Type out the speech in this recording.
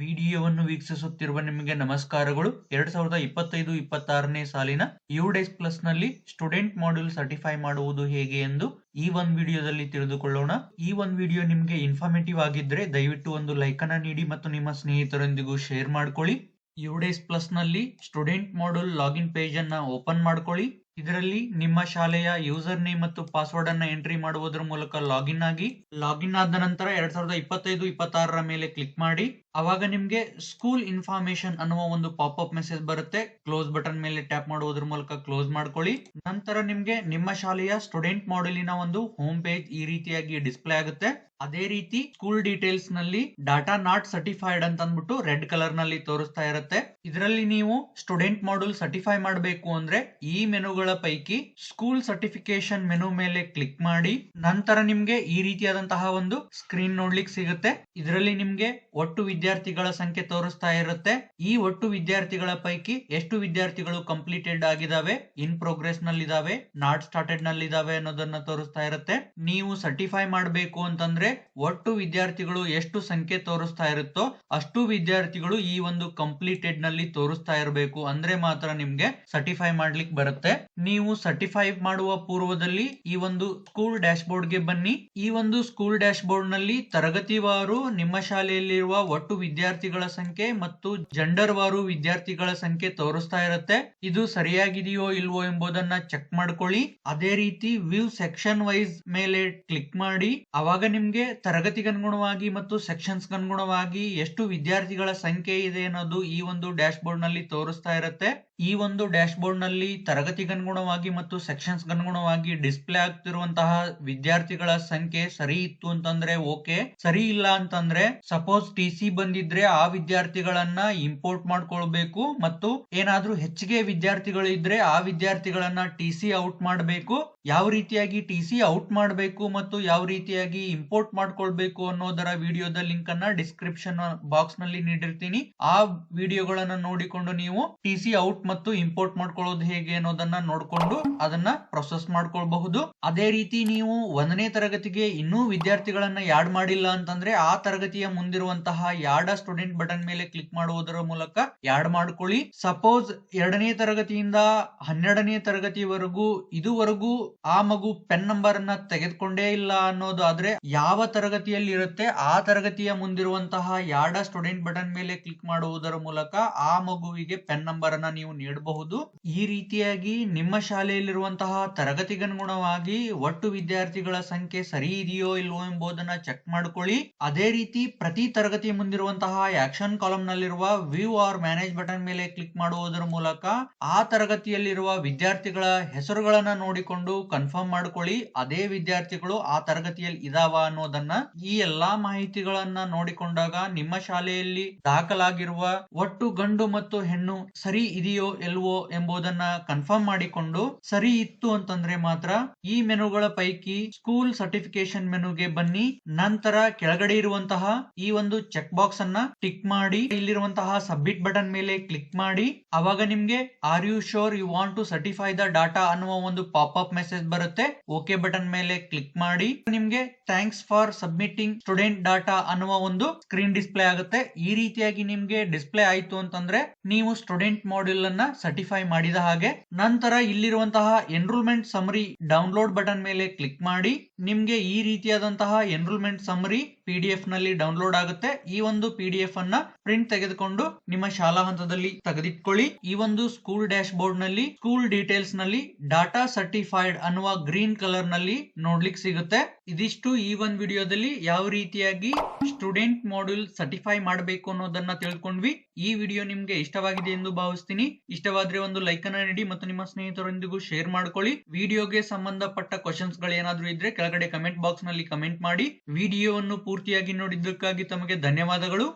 ವಿಡಿಯೋವನ್ನು ವೀಕ್ಷಿಸುತ್ತಿರುವ ನಿಮಗೆ ನಮಸ್ಕಾರಗಳು. ಎರಡ್ ಸಾವಿರದ ಇಪ್ಪತ್ತೈದು, ಇಪ್ಪತ್ತಾರನೇ ಸಾಲಿನ ಯು ಡೇಸ್ ಪ್ಲಸ್ನಲ್ಲಿ ಸ್ಟೂಡೆಂಟ್ ಮಾಡ್ಯೂಲ್ ಸರ್ಟಿಫೈ ಮಾಡುವುದು ಹೇಗೆ ಎಂದು ಈ ಒಂದು ವಿಡಿಯೋದಲ್ಲಿ ತಿಳಿದುಕೊಳ್ಳೋಣ. ಈ ಒಂದು ವಿಡಿಯೋ ನಿಮಗೆ ಇನ್ಫಾರ್ಮೇಟಿವ್ ಆಗಿದ್ರೆ ದಯವಿಟ್ಟು ಒಂದು ಲೈಕ್ ಅನ್ನ ನೀಡಿ ಮತ್ತು ನಿಮ್ಮ ಸ್ನೇಹಿತರೊಂದಿಗೂ ಶೇರ್ ಮಾಡ್ಕೊಳ್ಳಿ. ಯು ಡೇಸ್ ಪ್ಲಸ್ನಲ್ಲಿ ಸ್ಟೂಡೆಂಟ್ ಮಾಡ್ಯೂಲ್ ಲಾಗಿನ್ ಪೇಜ್ ಅನ್ನ ಓಪನ್ ಮಾಡ್ಕೊಳ್ಳಿ. ಇದರಲ್ಲಿ ನಿಮ್ಮ ಶಾಲೆಯ ಯೂಸರ್ ನೇಮ್ ಮತ್ತು ಪಾಸ್ವರ್ಡ್ ಅನ್ನ ಎಂಟ್ರಿ ಮಾಡುವುದರ ಮೂಲಕ ಲಾಗಿನ್ ಆಗಿ, ಲಾಗಿನ್ ಆದ ನಂತರ ಎರಡ್ ಸಾವಿರದ ಇಪ್ಪತ್ತೈದು, ಇಪ್ಪತ್ತಾರರ ಮೇಲೆ ಕ್ಲಿಕ್ ಮಾಡಿ. ಅವಾಗ ನಿಮ್ಗೆ ಸ್ಕೂಲ್ ಇನ್ಫಾರ್ಮೇಶನ್ ಅನ್ನುವ ಒಂದು ಪಾಪ್ ಅಪ್ ಮೆಸೇಜ್ ಬರುತ್ತೆ. ಕ್ಲೋಸ್ ಬಟನ್ ಮೇಲೆ ಟ್ಯಾಪ್ ಮಾಡುವುದರ ಮೂಲಕ ಕ್ಲೋಸ್ ಮಾಡ್ಕೊಳ್ಳಿ. ನಂತರ ನಿಮ್ಗೆ ನಿಮ್ಮ ಶಾಲೆಯ ಸ್ಟೂಡೆಂಟ್ ಮಾಡೆಲಿನ ಒಂದು ಹೋಮ್ ಪೇಜ್ ಈ ರೀತಿಯಾಗಿ ಡಿಸ್ಪ್ಲೇ ಆಗುತ್ತೆ. ಅದೇ ರೀತಿ ಸ್ಕೂಲ್ ಡೀಟೇಲ್ಸ್ನಲ್ಲಿ ಡಾಟಾ ನಾಟ್ ಸರ್ಟಿಫೈಡ್ ಅಂತ ಅಂದ್ಬಿಟ್ಟು ರೆಡ್ ಕಲರ್ನಲ್ಲಿ ತೋರಿಸ್ತಾ ಇರುತ್ತೆ. ಇದರಲ್ಲಿ ನೀವು ಸ್ಟೂಡೆಂಟ್ ಮಾಡ್ಯೂಲ್ ಸರ್ಟಿಫೈ ಮಾಡಬೇಕು ಅಂದ್ರೆ ಈ ಮೆನುಗಳ ಪೈಕಿ ಸ್ಕೂಲ್ ಸರ್ಟಿಫಿಕೇಶನ್ ಮೆನು ಮೇಲೆ ಕ್ಲಿಕ್ ಮಾಡಿ. ನಂತರ ನಿಮ್ಗೆ ಈ ರೀತಿಯಾದಂತಹ ಒಂದು ಸ್ಕ್ರೀನ್ ನೋಡ್ಲಿಕ್ಕೆ ಸಿಗುತ್ತೆ. ಇದರಲ್ಲಿ ನಿಮ್ಗೆ ಒಟ್ಟು ವಿದ್ಯಾರ್ಥಿಗಳ ಸಂಖ್ಯೆ ತೋರಿಸ್ತಾ ಇರುತ್ತೆ. ಈ ಒಟ್ಟು ವಿದ್ಯಾರ್ಥಿಗಳ ಪೈಕಿ ಎಷ್ಟು ವಿದ್ಯಾರ್ಥಿಗಳು ಕಂಪ್ಲೀಟೆಡ್ ಆಗಿದಾವೆ ಇನ್ ಪ್ರೋಗ್ರೆಸ್ನಲ್ಲಿ ಇದಾವೆ ನಾಟ್ ಸ್ಟಾರ್ಟೆಡ್ನಲ್ಲಿ ಇದಾವೆ ಅನ್ನೋದನ್ನ ತೋರಿಸ್ತಾ ಇರುತ್ತೆ. ನೀವು ಸರ್ಟಿಫೈ ಮಾಡಬೇಕು ಅಂತಂದ್ರೆ ಒಟ್ಟು ವಿದ್ಯಾರ್ಥಿಗಳು ಎಷ್ಟು ಸಂಖ್ಯೆ ತೋರಿಸ್ತಾ ಇರುತ್ತೋ ಅಷ್ಟು ವಿದ್ಯಾರ್ಥಿಗಳು ಈ ಒಂದು ಕಂಪ್ಲೀಟೆಡ್ನಲ್ಲಿ ತೋರಿಸ್ತಾ ಇರಬೇಕು ಅಂದ್ರೆ ಮಾತ್ರ ನಿಮ್ಗೆ ಸರ್ಟಿಫೈ ಮಾಡ್ಲಿಕ್ಕೆ ಬರುತ್ತೆ. ನೀವು ಸರ್ಟಿಫೈ ಮಾಡುವ ಪೂರ್ವದಲ್ಲಿ ಈ ಒಂದು ಸ್ಕೂಲ್ ಡ್ಯಾಶ್ ಬೋರ್ಡ್ಗೆ ಬನ್ನಿ. ಈ ಒಂದು ಸ್ಕೂಲ್ ಡ್ಯಾಶ್ ಬೋರ್ಡ್ನಲ್ಲಿ ತರಗತಿವಾರು ನಿಮ್ಮ ಶಾಲೆಯಲ್ಲಿರುವ ಒಟ್ಟು ವಿದ್ಯಾರ್ಥಿಗಳ ಸಂಖ್ಯೆ ಮತ್ತು ಜೆಂಡರ್ ವಾರು ವಿದ್ಯಾರ್ಥಿಗಳ ಸಂಖ್ಯೆ ತೋರಿಸ್ತಾ ಇರುತ್ತೆ. ಇದು ಸರಿಯಾಗಿದೆಯೋ ಇಲ್ವೋ ಎಂಬುದನ್ನ ಚೆಕ್ ಮಾಡ್ಕೊಳ್ಳಿ. ಅದೇ ರೀತಿ ವ್ಯೂ ಸೆಕ್ಷನ್ ವೈಸ್ ಮೇಲೆ ಕ್ಲಿಕ್ ಮಾಡಿ. ಅವಾಗ ನಿಮ್ಗೆ ತರಗತಿಗನುಗುಣವಾಗಿ ಮತ್ತು ಸೆಕ್ಷನ್ಸ್ ಅನುಗುಣವಾಗಿ ಎಷ್ಟು ವಿದ್ಯಾರ್ಥಿಗಳ ಸಂಖ್ಯೆ ಇದೆ ಅನ್ನೋದು ಈ ಒಂದು ಡ್ಯಾಶ್ ಬೋರ್ಡ್ನಲ್ಲಿ ತೋರಿಸ್ತಾ ಇರುತ್ತೆ. ಈ ಒಂದು ಡ್ಯಾಶ್ ಬೋರ್ಡ್ನಲ್ಲಿ ತರಗತಿಗನುಗುಣವಾಗಿ ಮತ್ತು ಸೆಕ್ಷನ್ಸ್ ಅನುಗುಣವಾಗಿ ಡಿಸ್ಪ್ಲೇ ಆಗ್ತಿರುವಂತಹ ವಿದ್ಯಾರ್ಥಿಗಳ ಸಂಖ್ಯೆ ಸರಿ ಇತ್ತು ಅಂತಂದ್ರೆ ಓಕೆ ಸರಿ ಇಲ್ಲ ಅಂತಂದ್ರೆ ಸಪೋಸ್ ಟಿ ಸಿ ಬಂದಿದ್ರೆ ಆ ವಿದ್ಯಾರ್ಥಿಗಳನ್ನ ಇಂಪೋರ್ಟ್ ಮಾಡ್ಕೊಳ್ಬೇಕು ಮತ್ತು ಏನಾದ್ರೂ ಹೆಚ್ಚಿಗೆ ವಿದ್ಯಾರ್ಥಿಗಳು ಇದ್ರೆ ಆ ವಿದ್ಯಾರ್ಥಿಗಳನ್ನ ಟಿ ಸಿ ಔಟ್ ಮಾಡಬೇಕು. ಯಾವ ರೀತಿಯಾಗಿ ಟಿ ಸಿ ಔಟ್ ಮಾಡಬೇಕು ಮತ್ತು ಯಾವ ರೀತಿಯಾಗಿ ಇಂಪೋರ್ಟ್ ಮಾಡ್ಕೊಳ್ಬೇಕು ಅನ್ನೋದರ ವಿಡಿಯೋದ ಲಿಂಕ್ ಅನ್ನ ಡಿಸ್ಕ್ರಿಪ್ಷನ್ ಬಾಕ್ಸ್ನಲ್ಲಿ ನೀಡಿರ್ತೀನಿ. ಆ ವಿಡಿಯೋಗಳನ್ನ ನೋಡಿಕೊಂಡು ನೀವು ಟಿ ಸಿ ಔಟ್ ಮತ್ತು ಇಂಪೋರ್ಟ್ ಮಾಡ್ಕೊಳ್ಳೋದು ಹೇಗೆ ಅನ್ನೋದನ್ನ ನೋಡ್ಕೊಂಡು ಅದನ್ನ ಪ್ರೊಸೆಸ್ ಮಾಡ್ಕೊಳ್ಬಹುದು. ಅದೇ ರೀತಿ ನೀವು ಒಂದನೇ ತರಗತಿಗೆ ಇನ್ನೂ ವಿದ್ಯಾರ್ಥಿಗಳನ್ನ ಯಾಡ್ ಮಾಡಿಲ್ಲ ಅಂತಂದ್ರೆ ಆ ತರಗತಿಯ ಮುಂದಿರುವಂತಹ ಯಾಡ ಸ್ಟೂಡೆಂಟ್ ಬಟನ್ ಮೇಲೆ ಕ್ಲಿಕ್ ಮಾಡುವುದರ ಮೂಲಕ ಯಾಡ್ ಮಾಡ್ಕೊಳ್ಳಿ. ಸಪೋಸ್ ಎರಡನೇ ತರಗತಿಯಿಂದ ಹನ್ನೆರಡನೇ ತರಗತಿವರೆಗೂ ಇದುವರೆಗೂ ಆ ಮಗು ಪೆನ್ ನಂಬರ್ ಅನ್ನ ತೆಗೆದುಕೊಂಡೇ ಇಲ್ಲ ಅನ್ನೋದು ಆದ್ರೆ ಯಾವ ತರಗತಿಯಲ್ಲಿ ಇರುತ್ತೆ ಆ ತರಗತಿಯ ಮುಂದಿರುವಂತಹ ಯಾಡ ಸ್ಟೂಡೆಂಟ್ ಬಟನ್ ಮೇಲೆ ಕ್ಲಿಕ್ ಮಾಡುವುದರ ಮೂಲಕ ಆ ಮಗುವಿಗೆ ಪೆನ್ ನಂಬರ್ ಅನ್ನ ನೀವು ನೀಡಬಹುದು. ಈ ರೀತಿಯಾಗಿ ನಿಮ್ಮ ಶಾಲೆಯಲ್ಲಿರುವಂತಹ ತರಗತಿಗನುಗುಣವಾಗಿ ಒಟ್ಟು ವಿದ್ಯಾರ್ಥಿಗಳ ಸಂಖ್ಯೆ ಸರಿ ಇದೆಯೋ ಇಲ್ವೋ ಎಂಬುದನ್ನ ಚೆಕ್ ಮಾಡ್ಕೊಳ್ಳಿ. ಅದೇ ರೀತಿ ಪ್ರತಿ ತರಗತಿ ಮುಂದಿರುವಂತಹ ಆಕ್ಷನ್ ಕಾಲಮ್ ನಲ್ಲಿರುವ ವ್ಯೂ ಆರ್ ಮ್ಯಾನೇಜ್ ಬಟನ್ ಮೇಲೆ ಕ್ಲಿಕ್ ಮಾಡುವುದರ ಮೂಲಕ ಆ ತರಗತಿಯಲ್ಲಿರುವ ವಿದ್ಯಾರ್ಥಿಗಳ ಹೆಸರುಗಳನ್ನ ನೋಡಿಕೊಂಡು ಕನ್ಫರ್ಮ್ ಮಾಡ್ಕೊಳ್ಳಿ. ಅದೇ ವಿದ್ಯಾರ್ಥಿಗಳು ಆ ತರಗತಿಯಲ್ಲಿ ಇದಾವ ಅನ್ನೋದನ್ನ ಈ ಎಲ್ಲಾ ಮಾಹಿತಿಗಳನ್ನ ನೋಡಿಕೊಂಡಾಗ ನಿಮ್ಮ ಶಾಲೆಯಲ್ಲಿ ದಾಖಲಾಗಿರುವ ಒಟ್ಟು ಗಂಡು ಮತ್ತು ಹೆಣ್ಣು ಸರಿ ಇದೆಯೋ ಇಲ್ವೋ ಎಂಬುದನ್ನ ಕನ್ಫರ್ಮ್ ಮಾಡಿಕೊಂಡು ಸರಿ ಇತ್ತು ಅಂತಂದ್ರೆ ಮಾತ್ರ ಈ ಮೆನುಗಳ ಪೈಕಿ ಸ್ಕೂಲ್ ಸರ್ಟಿಫಿಕೇಶನ್ ಮೆನುಗೆ ಬನ್ನಿ. ನಂತರ ಕೆಳಗಡೆ ಇರುವಂತಹ ಈ ಒಂದು ಚೆಕ್ ಬಾಕ್ಸ್ ಅನ್ನ ಟಿಕ್ ಮಾಡಿ. ಇಲ್ಲಿರುವಂತಹ ಸಬ್ಮಿಟ್ ಬಟನ್ ಮೇಲೆ ಕ್ಲಿಕ್ ಮಾಡಿ. ಅವಾಗ ನಿಮ್ಗೆ are you sure you want to certify the data ಅನ್ನುವ ಒಂದು ಪಾಪ್ ಅಪ್ ಮೆಸೇಜ್ ಬರುತ್ತೆ. ಓಕೆ ಬಟನ್ ಮೇಲೆ ಕ್ಲಿಕ್ ಮಾಡಿ. ನಿಮ್ಗೆ thanks for submitting student data ಅನ್ನುವ ಒಂದು ಸ್ಕ್ರೀನ್ ಡಿಸ್ಪ್ಲೇ ಆಗುತ್ತೆ. ಈ ರೀತಿಯಾಗಿ ನಿಮ್ಗೆ ಡಿಸ್ಪ್ಲೇ ಆಯ್ತು ಅಂತಂದ್ರೆ, ನೀವು ಸ್ಟೂಡೆಂಟ್ ಮಾಡ್ಯೂಲ್ ಅನ್ನ ಸರ್ಟಿಫೈ ಮಾಡಿದ ಹಾಗೆ ನಂತರ ಇಲ್ಲಿರುವಂತಹ ಎನ್ರೋಲ್ಮೆಂಟ್ ಸಮರಿ ಡೌನ್ಲೋಡ್ ಬಟನ್ ಮೇಲೆ ಕ್ಲಿಕ್ ಮಾಡಿ ನಿಮ್ಗೆ ಈ ರೀತಿಯಾದಂತಹ ಎನ್ರೋಲ್ಮೆಂಟ್ ಸಮರಿ ಪಿ ಡಿ ಎಫ್ನಲ್ಲಿ ಡೌನ್ಲೋಡ್ ಆಗುತ್ತೆ. ಈ ಒಂದು ಪಿ ಡಿ ಎಫ್ ಅನ್ನ ಪ್ರಿಂಟ್ ತೆಗೆದುಕೊಂಡು ನಿಮ್ಮ ಶಾಲಾ ಹಂತದಲ್ಲಿ ತೆಗೆದಿಟ್ಕೊಳ್ಳಿ. ಈ ಒಂದು ಸ್ಕೂಲ್ ಡ್ಯಾಶ್ ಬೋರ್ಡ್ನಲ್ಲಿ ಸ್ಕೂಲ್ ಡೀಟೇಲ್ಸ್ನಲ್ಲಿ ಡಾಟಾ ಸರ್ಟಿಫೈಡ್ ಅನ್ನುವ ಗ್ರೀನ್ ಕಲರ್ನಲ್ಲಿ ನೋಡ್ಲಿಕ್ಕೆ ಸಿಗುತ್ತೆ. ಇದಿಷ್ಟು ಈ ಒಂದು ವಿಡಿಯೋದಲ್ಲಿ ಯಾವ ರೀತಿಯಾಗಿ ಸ್ಟೂಡೆಂಟ್ ಮಾಡ್ಯೂಲ್ ಸರ್ಟಿಫೈ ಮಾಡಬೇಕು ಅನ್ನೋದನ್ನ ತಿಳ್ಕೊಂಡ್ವಿ. ಈ ವಿಡಿಯೋ ನಿಮ್ಗೆ ಇಷ್ಟವಾಗಿದೆ ಎಂದು ಭಾವಿಸ್ತೀನಿ. ಇಷ್ಟವಾದ್ರೆ ಒಂದು ಲೈಕ್ ಅನ್ನ ನೀಡಿ ಮತ್ತು ನಿಮ್ಮ ಸ್ನೇಹಿತರೊಂದಿಗೂ ಶೇರ್ ಮಾಡ್ಕೊಳ್ಳಿ. ವಿಡಿಯೋಗೆ ಸಂಬಂಧಪಟ್ಟ ಕ್ವಶನ್ಸ್ಗಳು ಏನಾದ್ರೂ ಇದ್ರೆ ಕೆಳಗಡೆ ಕಮೆಂಟ್ ಬಾಕ್ಸ್ನಲ್ಲಿ ಕಮೆಂಟ್ ಮಾಡಿ. ವಿಡಿಯೋವನ್ನು ಪೂರ್ತಿಯಾಗಿ ನೋಡಿದ್ದಕ್ಕಾಗಿ ತಮಗೆ ಧನ್ಯವಾದಗಳು.